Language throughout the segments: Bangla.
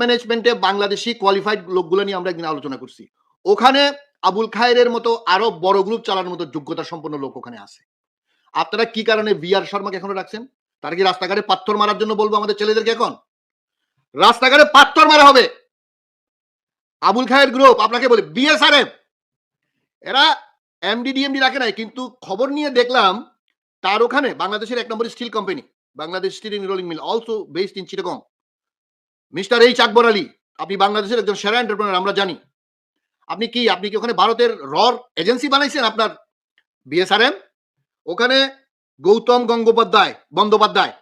ম্যানেজমেন্টে বাংলাদেশি কোয়ালিফাইড লোকগুলো নিয়ে আমরা একদিন আলোচনা করছি। ওখানে আবুল খায়ের মতো আরও বড় গ্রুপ চালানোর মতো যোগ্যতা সম্পন্ন লোক ওখানে আছে। আপনারা কি কারণে বি আর শর্মাকে এখনও রাখছেন? তার কি রাস্তাঘাটে পাথর মারার জন্য বলব আমাদের ছেলেদেরকে এখন? রাস্তাঘাটে পাথর মারা হবে! আবুল খায়ের গ্রুপ আপনাকে বলি বিএসআরএফ এরা এমডি ডিএমডি রাখে নাই, কিন্তু খবর নিয়ে দেখলাম, তার ওখানে বাংলাদেশের এক নম্বর steel company Bangladesh steel rolling mill also based in Chittagong mister H Akbar Ali, আপনি বাংলাদেশের একজন সেরা এন্টারপ্রেনার আমরা জানি। আপনি কি আপনি কি ওখানে ভারতের রর এজেন্সি বানাইছেন আপনার বিএসআরএম ওখানে গৌতম গঙ্গোপাধ্যায়, বন্দ্যোপাধ্যায়,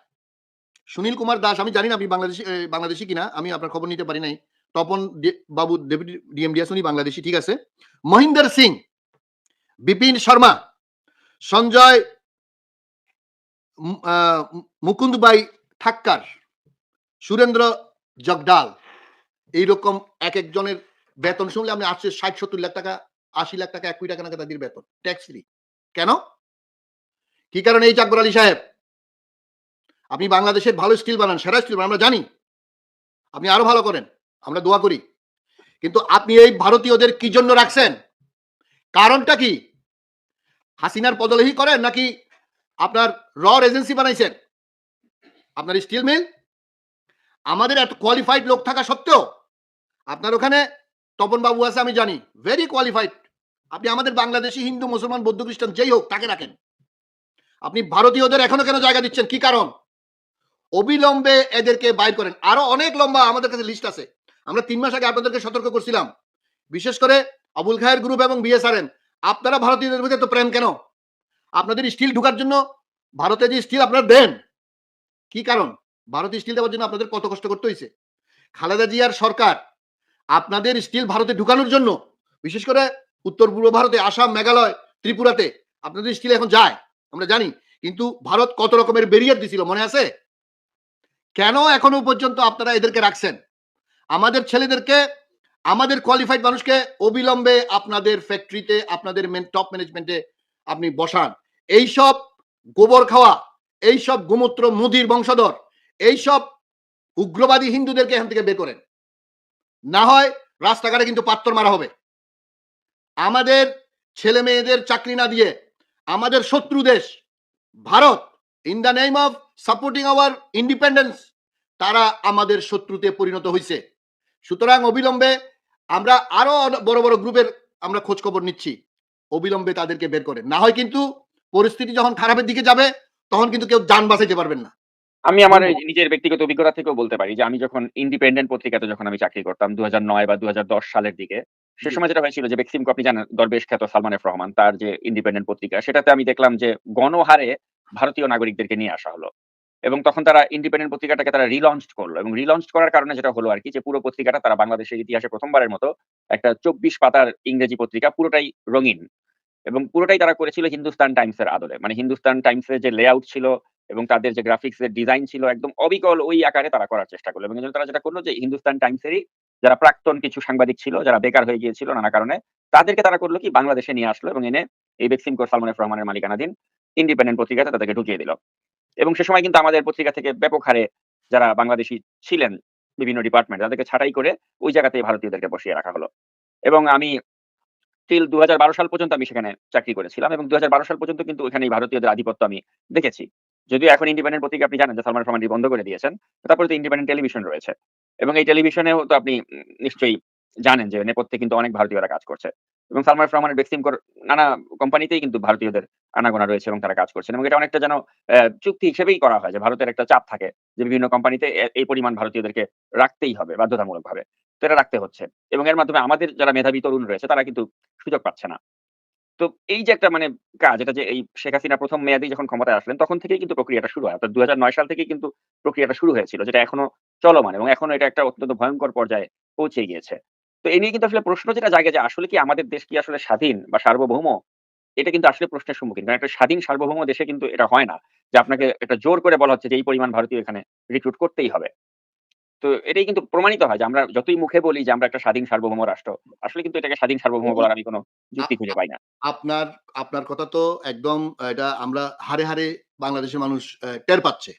সুনীল কুমার দাস, আমি জানি না আপনি বাংলাদেশি বাংলাদেশি কিনা, আমি আপনার খবর নিতে পারি নাই। তপন বাবু, ডেপুটি ডিএমডিএস উনি বাংলাদেশি, ঠিক আছে। মহিন্দর সিং, বিপিন শর্মা, সঞ্জয় মুকুন্দবাই ঠাক্কার, সুরেন্দ্র জগডাল এইরকম এক একজনের বেতন শুনলে আপনি আটশো ষাট, সত্তর লাখ টাকা, আশি লাখ টাকা, এক কোটি টাকা নাকি তাদের বেতন ট্যাক্স ফ্রি কেন? কি কারণে এই আকবর আলী সাহেব? আপনি বাংলাদেশের ভালো স্টিল বানান, সেরা বানান, আমরা জানি। আপনি আরও ভালো করেন, আমরা দোয়া করি। কিন্তু আপনি এই ভারতীয়দের কি জন্য রাখছেন? কারণটা কি? হাসিনার পদলেহি করেন নাকি আপনার রর এজেন্সি বানাইছেন? আপনার স্টিল মিল আমাদের এত কোয়ালিফাইড লোক থাকা সত্ত্বেও আপনার ওখানে তপন বাবু আছে, আমি জানি। ভেরি কোয়ালিফাইড আপনি আমাদের বাংলাদেশি, হিন্দু, মুসলমান, বৌদ্ধ, খ্রিস্টান, যেই হোক, তাকে রাখেন। আপনি ভারতীয়দের এখনও কেন জায়গা দিচ্ছেন? কি কারণ? অবিলম্বে এদেরকে বাইর করেন। আরও অনেক লম্বা আমাদের কাছে লিস্ট আছে। আমরা তিন মাস আগে আপনাদেরকে সতর্ক করছিলাম। বিশেষ করে আবুল খায়ের গ্রুপ এবং বিএসআরএম আপনারা ভারতীয়দের ভিতরে তো প্রেম কেন? আপনাদের স্টিল ঢুকার জন্য ভারতে যে স্টিল আপনারা দেন, কি কারণ? ভারতে স্টিল দেওয়ার জন্য আপনাদের কত কষ্ট করতে হয়েছে খালেদা জিয়ার সরকার আপনাদের স্টিল ভারতে ঢুকানোর জন্য, বিশেষ করে উত্তর পূর্ব ভারতে, আসাম, মেঘালয়, ত্রিপুরাতে আপনাদের স্টিল এখন যায়, আমরা জানি। কিন্তু ভারত কত রকমের ব্যারিয়ার দিছিল, মনে আছে? কেন এখনও পর্যন্ত আপনারা এদেরকে রাখছেন? আমাদের ছেলেদেরকে, আমাদের কোয়ালিফাইড মানুষকে অবিলম্বে আপনাদের ফ্যাক্টরিতে আপনাদের টপ ম্যানেজমেন্টে আপনি বসান। এইসব গোবর খাওয়া, এইসব গোমূত্র মুদির বংশধর এইসব উগ্রবাদী হিন্দুদেরকে এখান থেকে বের করেন। না হয় রাস্তাঘাটে কিন্তু পাত্তর মারা হবে। আমাদের ছেলে মেয়েদের চাকরি না দিয়ে আমাদের শত্রু দেশ Bharat in the name of supporting our independence তারা আমাদের শত্রুতে পরিণত হয়েছে সুতরাং অবিলম্বে আমরা আরও বড় বড় গ্রুপের আমরা খোঁজ খবর নিচ্ছি। অবিলম্বে তাদেরকে বের করেন। না হয় কিন্তু পরিস্থিতি যখন খারাপের দিকে যাবে, তখন কিন্তু কেউ যান বাঁচাইতে পারবেন না। আমি আমার এই নিজের ব্যক্তিগত অভিজ্ঞতা থেকেও বলতে পারি যে আমি যখন ইন্ডিপেন্ডেন্ট পত্রিকাতে যখন আমি চাকরি করতাম দু নয় বা দুহাজার দশ সালের দিকে সে সময় যেটা হয়েছিল যে বেক্সিমকো আপনি জানেন দরবেশ খ্যাত সালমান এফ রহমান তার যে ইন্ডিপেন্ডেন্ট পত্রিকা সেটাতে আমি দেখলাম যে গণহারে ভারতীয় নাগরিকদেরকে নিয়ে আসা হলো। এবং তখন তারা ইন্ডিপেন্ডেন্ট পত্রিকাটাকে তারা রিলঞ্চ করল এবং রিলঞ্চ করার কারণে যেটা হলো আর কি যে পুরো পত্রিকাটা তারা বাংলাদেশের ইতিহাসে প্রথমবারের মতো একটা চব্বিশ পাতার ইংরেজি পত্রিকা পুরোটাই রঙিন। এবং পুরোটাই তারা করেছিল হিন্দুস্তান টাইমস এর আদলে। মানে হিন্দুস্তান টাইমস এর যে লেআউট ছিল এবং তাদের যে গ্রাফিক্স এর ডিজাইন ছিল একদম অবিকল ওই আকারে তারা করার চেষ্টা করল। এবং তারা যেটা করল যে, হিন্দুস্তান টাইমসেরই যারা প্রাক্তন কিছু সাংবাদিক ছিল, যারা বেকার হয়ে গিয়েছিল নানা কারণে, তাদেরকে তারা করল কি, বাংলাদেশে নিয়ে আসলো এবং এনে এই বেক্সিমকোর সালমান এফ রহমানের মালিকানাধীন ইন্ডিপেন্ডেন্ট পত্রিকাতে তাদেরকে ঢুকিয়ে দিল। এবং সে সময় কিন্তু আমাদের পত্রিকা থেকে ব্যাপক হারে যারা বাংলাদেশি ছিলেন বিভিন্ন ডিপার্টমেন্ট তাদেরকে ছাঁটাই করে ওই জায়গাতে ভারতীয়দেরকে বসিয়ে রাখা হলো। এবং আমি টিল দু হাজার বারো সাল পর্যন্ত আমি সেখানে চাকরি করেছিলাম এবং দুই হাজার বারো সাল পর্যন্ত কিন্তু ওখানে ভারতীয়দের আধিপত্য আমি দেখেছি। যদিও এখন ইন্ডিপেন্ডেন্ট পত্রিকা আপনি জানেন যে সালমান রহমানটি বন্ধ করে দিয়েছেন তারপরে তো ইন্ডিপেন্ডেন্ট টেলিভিশন রয়েছে। এবং এই টেলিভিশনেও তো আপনি নিশ্চয়ই জানেন যে নেপথ্যে কিন্তু অনেক ভারতীয়রা কাজ করছে। এবং সালমান রহমানের বেক্সিমকোর নানা কোম্পানিতেই কিন্তু ভারতীয়দের আনাগোনা রয়েছে এবং তারা কাজ করছেন। এবং এটা অনেকটা যেন চুক্তি হিসেবেই করা হয় যে ভারতের একটা চাপ থাকে যে বিভিন্ন কোম্পানিতে এই পরিমাণ ভারতীয়দেরকে রাখতেই হবে বাধ্যতামূলক ভাবে তো এটা রাখতে হচ্ছে। এবং এর মাধ্যমে আমাদের যারা মেধাবী তরুণ রয়েছে তারা কিন্তু সুযোগ পাচ্ছে না। তো এই যে একটা মানে কাজ, এটা যে এই শেখ হাসিনা প্রথম মেয়াদি যখন ক্ষমতায় আসলেন, তখন থেকেই কিন্তু প্রক্রিয়াটা শুরু হয়। অর্থাৎ দু হাজার নয় সাল থেকেই কিন্তু প্রক্রিয়াটা শুরু হয়েছিল, যেটা এখনও চলমান এবং এখনও এটা একটা অত্যন্ত ভয়ঙ্কর পর্যায়ে পৌঁছে গিয়েছে। তো এ নিয়ে কিন্তু আসলে প্রশ্ন যেটা জাগে যে আসলে কি আমাদের দেশ কি আসলে স্বাধীন বা সার্বভৌম? এটা কিন্তু আসলে প্রশ্নের সম্মুখীন, কারণ একটা স্বাধীন সার্বভৌম দেশে কিন্তু এটা হয় না যে আপনাকে এটা জোর করে বলা হচ্ছে যে এই পরিমাণ ভারতীয় এখানে রিক্রুট করতেই হবে। তো এটাই কিন্তু প্রমাণিত হয় যে আমরা যতই মুখে বলি যে আমরা একটা স্বাধীন সার্বভৌম রাষ্ট্র আসলে কিন্তু এটাকে স্বাধীন সার্বভৌম বলার আমি কোনো যুক্তি খুঁজে পাই না। আপনার আপনার কথা তো একদম এটা আমরা হারে হারে বাংলাদেশের মানুষ টের পাচ্ছে।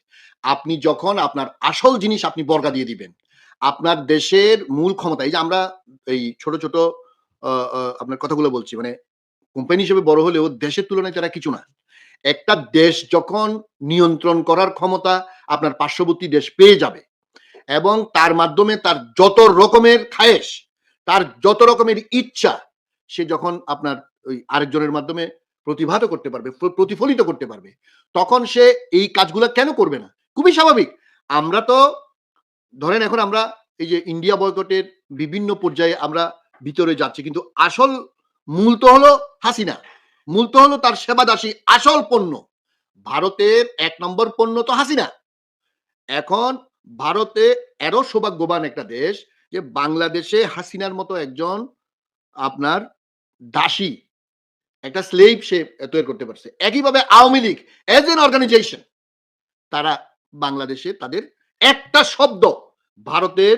আপনি যখন আপনার আসল জিনিস আপনি বর্গা দিয়ে দিবেন আপনার দেশের মূল ক্ষমতা এই যে আমরা এই ছোট ছোট আপনার কথাগুলো বলছি মানে কোম্পানি হিসেবে বড় হলেও দেশের তুলনায় তারা কিছু না। একটা দেশ যখন নিয়ন্ত্রণ করার ক্ষমতা আপনার পার্শ্ববর্তী দেশ পেয়ে যাবে এবং তার মাধ্যমে তার যত রকমের খায়েশ, তার যত রকমের ইচ্ছা, সে যখন আপনার ওই আরেকজনের মাধ্যমে প্রতিভাত করতে পারবে প্রতিফলিত করতে পারবে, তখন সে এই কাজগুলো কেন করবে না? খুবই স্বাভাবিক। আমরা তো, ধরেন এখন আমরা এই যে ইন্ডিয়া বয়কটের বিভিন্ন পর্যায়ে আমরা ভিতরে যাচ্ছি, কিন্তু আসল মূল তো হলো হাসিনা। মূল তো হলো তার সেবাদাসী আসল পণ্য। ভারতের এক নম্বর পণ্য তো হাসিনা। এখন ভারতে এরও সৌভাগ্যবান একটা দেশ যে বাংলাদেশে হাসিনার মতো একজন আপনার দাসী, একটা স্লেভ সে তৈরি করতে পারছে। একইভাবে Awami League as an organization তারা বাংলাদেশে তাদের একটা শব্দ ভারতের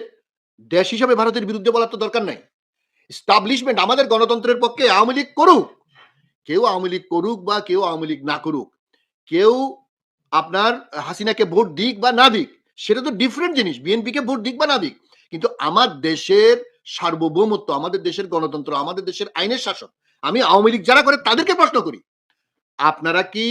দেশ হিসাবে ভারতের বিরুদ্ধে বলার তো দরকার নাই। স্টাবলিশমেন্ট আমাদের গণতন্ত্রের পক্ষে আওয়ামী লীগ করুক, কেউ আওয়ামী লীগ করুক বা কেউ আওয়ামী লীগ না করুক, কেউ আপনার হাসিনাকে ভোট দিক বা না দিক সেটা তো ডিফারেন্ট জিনিস বিএনপি কে ভোট দিক বা না দিক। কিন্তু আমার দেশের সার্বভৌমত্ব, আমাদের দেশের গণতন্ত্র, আমাদের দেশের আইনের শাসন, আমি আওয়ামী লীগ যারা করে তাদেরকে প্রশ্ন করি, আপনারা কি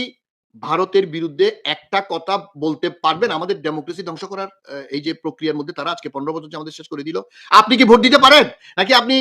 ভারতের বিরুদ্ধে একটা কথা বলতে পারবেন? আমাদের ডেমোক্রেসি ধ্বংস করার এই যে প্রক্রিয়ার মধ্যে তারা আজকে পনেরো বছর আমাদের শেষ করে দিল, আপনি কি ভোট দিতে পারেন? নাকি আপনি